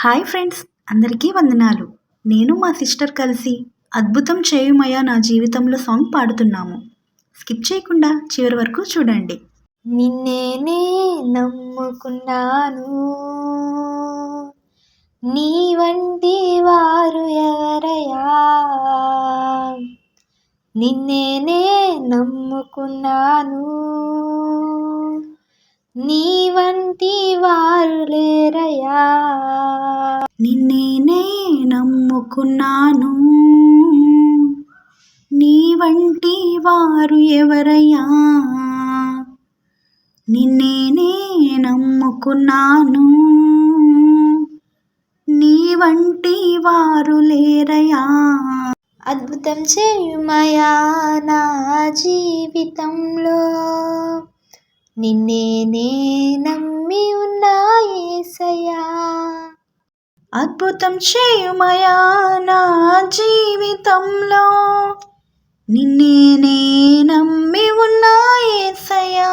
Hi friends అందరికీ వందనాలు. నేను మా సిస్టర్ కలిసి అద్భుతం చేయుమయ్యా నా జీవితంలో సాంగ్ పాడుతున్నాము. స్కిప్ చేయకుండా చివరి వరకు చూడండి. నిన్నేనే నమ్ముకున్నాను నీ వంటి వారు ఎవరయా? నిన్నేనే నమ్ముకున్నాను నీ వంటి వారు లేరయా? నమ్ముకున్నాను నీ వంటి వారు ఎవరయ్యా? నిన్నేనే నమ్ముకున్నాను నీ వంటి వారు లేరయా అద్భుతం చేయుమయా నా జీవితంలో? నిన్నేనే నమ్మి ఉన్నా అద్భుతం చేయుమయా నా జీవితంలో? నిన్నేనే నమ్మి ఉన్నా ఏసయా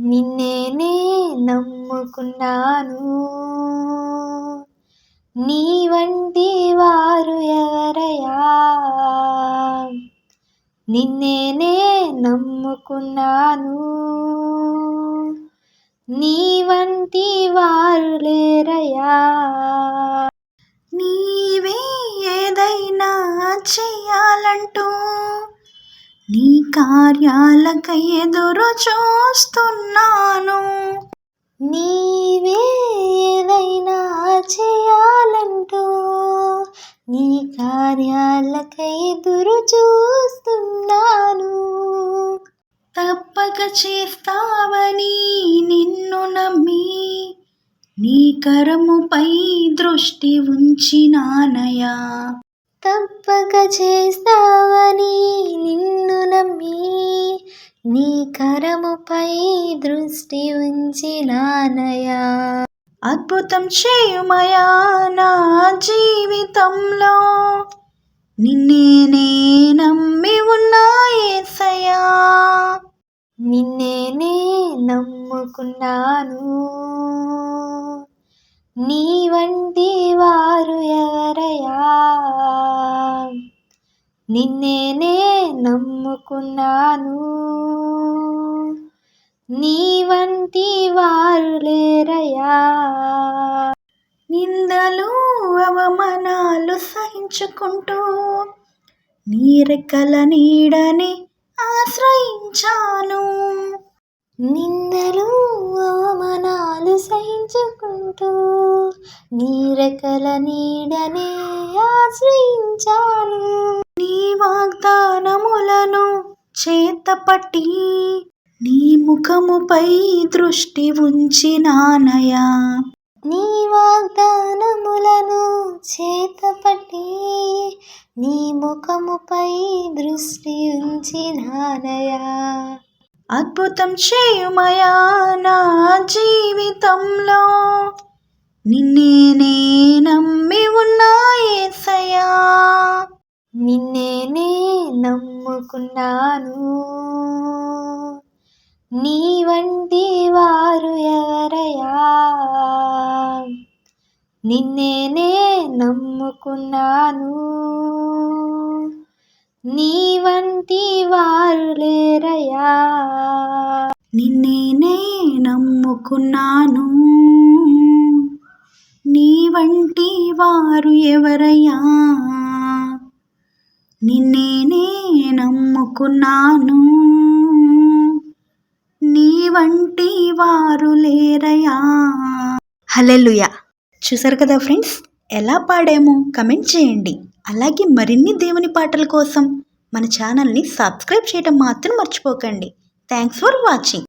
నిన్నేనే నమ్ముకున్నాను నీ వంటి వారు ఎవరయా నిన్నేనే నమ్ముకున్నాను నీ వంటి వారు లేరయ్యా. నీవే ఏదైనా చేయాలంటూ నీ కార్యాలకై ఎదురు చూస్తున్నాను. నీవే ఏదైనా చేయాలంటూ నీ కార్యాలకై ఎదురు చూస్తున్నాను. తప్పక చేస్తావని నిన్ను నీ కరముపై దృష్టి ఉంచినానయా తప్పక చేస్తావని నిన్ను నమ్మి? నీ కరముపై దృష్టి ఉంచినానయా అద్భుతం చేయుమయా నా జీవితంలో? నిన్నేనే నమ్మి ఉన్నా యేసయ్యా నిన్నేనే నమ్ముకున్నాను. నీ వంటి వారు ఎవరయ్యా? నిన్నేనే నమ్ముకున్నాను. నీ వంటి వారు లేరయ్యా. నిందలు అవమానాలు సహించుకుంటూ నీరకల నీడని ఆశ్రయించాను. నిందలు అవమానాలు సహించు నీ రెక్కల నీడనే ఆశ్రయించాను. నీ వాగ్దానములను చేతపట్టి నీ ముఖముపై దృష్టి ఉంచినానయా నీ వాగ్దానములను చేతపట్టి నీ ముఖముపై దృష్టి ఉంచినానయా అద్భుతం చేయుమయా నా జీవితంలో? నిన్నేనే నమ్మి ఉన్నా యేసయ్యా నిన్నేనే నమ్ముకున్నాను. నీ వంటి వారు ఎవరయ్యా? నిన్నేనే నమ్ముకున్నాను. నీ వంటి వారు లేరయా నిన్నేనే నమ్ముకున్నాను. నీ వంటి వారు ఎవరయ్యా? నిన్నేనే నమ్ముకున్నాను. నీ వంటి వారు లేరయ్యా? హలెలుయా చూసారు కదా ఫ్రెండ్స్? ఎలా పాడామో కమెంట్ చేయండి. అలాగే మరిన్ని దేవుని పాటల కోసం మన ఛానల్ని సబ్స్క్రైబ్ చేయడం మాత్రం మర్చిపోకండి. Thanks for watching.